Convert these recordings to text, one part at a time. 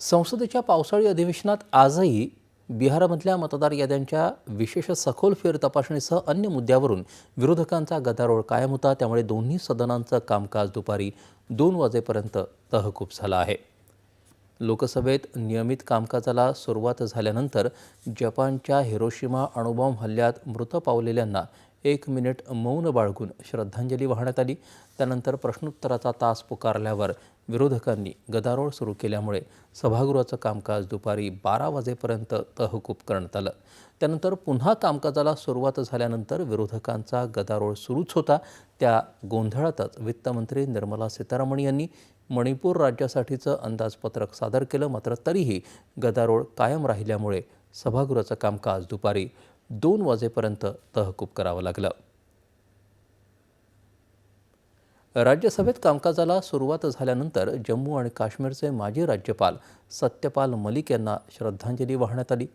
संसदेच्या पावसाळी अधिवेशनात आजही बिहारमधल्या मतदार याद्यांच्या विशेष सखोल फेर तपासणीसह अन्य मुद्द्यावरून विरोधकांचा गदारोळ कायम होता. त्यामुळे दोन्ही सदनांचं कामकाज दुपारी दोन वाजेपर्यंत तहकूब झालं आहे. लोकसभेत नियमित कामकाजाला सुरुवात झाल्यानंतर जपानच्या हिरोशिमा अणुबॉम्ब हल्ल्यात मृत पावलेल्यांना एक मिनिट मौन बाळगून श्रद्धांजली वाहण्यात आली. त्यानंतर प्रश्नोत्तराचा तास पुकारल्यावर विरोधकांनी गदारोळ सुरू केल्यामुळे सभागृहाचं कामकाज दुपारी बारा वाजेपर्यंत तहकूब करण्यात आलं. त्यानंतर पुन्हा कामकाजाला सुरुवात झाल्यानंतर विरोधकांचा गदारोळ सुरूच होता. त्या गोंधळातच वित्तमंत्री निर्मला सीतारामन यांनी मणिपूर राज्यासाठीचं अंदाजपत्रक सादर केलं. मात्र तरीही गदारोळ कायम राहिल्यामुळे सभागृहाचं कामकाज दुपारी दोन वाजेपर्यंत तहकूब करावं लागलं. राज्यसभेत कामकाजाला सुरुवात झाल्यानंतर जम्मू आणि काश्मीरचे माजी राज्यपाल सत्यपाल मलिक यांना श्रद्धांजली वाहण्यात आली.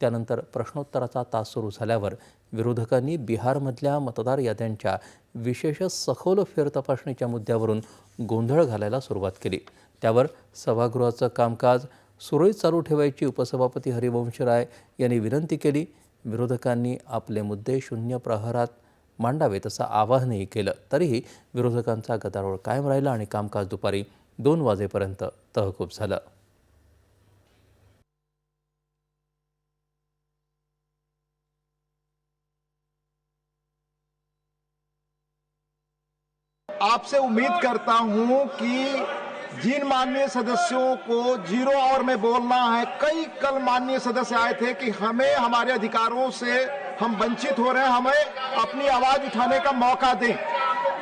त्यानंतर प्रश्नोत्तराचा तास सुरू झाल्यावर विरोधकांनी बिहारमधल्या मतदार याद्यांच्या विशेष सखोल फेरतपासणीच्या मुद्द्यावरून गोंधळ घालायला सुरुवात केली. त्यावर सभागृहाचं कामकाज सुरळीत चालू ठेवायची उपसभापती हरिवंश राय यांनी विनंती केली. विरोधकांनी आपले मुद्दे शून्य प्रहरात मांडावेत असं आवाहनही केलं. तरीही विरोधकांचा गदारोळ कायम राहिला कामकाज दुपारी दोन वाजेपर्यंत तहकूब आपसे उम्मीद करता हूँ कि जिन माननीय सदस्यों को ज़ीरो आवर में बोलना है, कई कल माननीय सदस्य आए थे कि हमें हमारे अधिकारों से हम वंचित हो रहे हैं, हमें अपनी आवाज़ उठाने का मौका दें।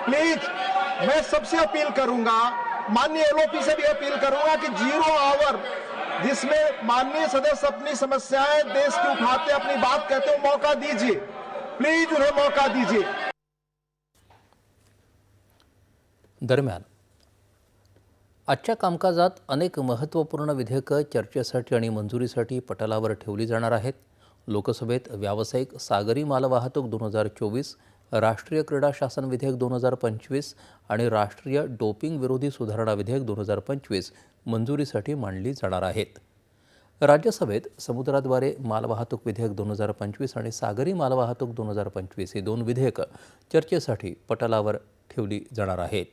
प्लीज़ मैं सबसे अपील करूँगा, माननीय एलओपी से भी अपील करूँगा कि ज़ीरो आवर जिसमें माननीय सदस्य अपनी समस्याएँ देश की उठाते, अपनी बात कहते हो मौका दीजिए। प्लीज़ उन्हें मौका दीजिए। दरम्यान, आजच्या कामकाजात अनेक महत्त्वपूर्ण विधेयकं चर्चेसाठी आणि मंजुरीसाठी पटलावर ठेवली जाणार आहेत. लोकसभेत व्यावसायिक सागरी मालवाहतूक दोन हजार चोवीस राष्ट्रीय क्रीडा शासन विधेयक दोन हजार पंचवीस आणि राष्ट्रीय डोपिंग विरोधी सुधारणा विधेयक दोन हजार पंचवीस मंजुरीसाठी मांडली जाणार आहेत. राज्यसभेत समुद्राद्वारे मालवाहतूक विधेयक दोन हजार पंचवीस आणि सागरी मालवाहतूक दोन हजार पंचवीस ही दोन विधेयकं चर्चेसाठी पटलावर ठेवली जाणार आहेत.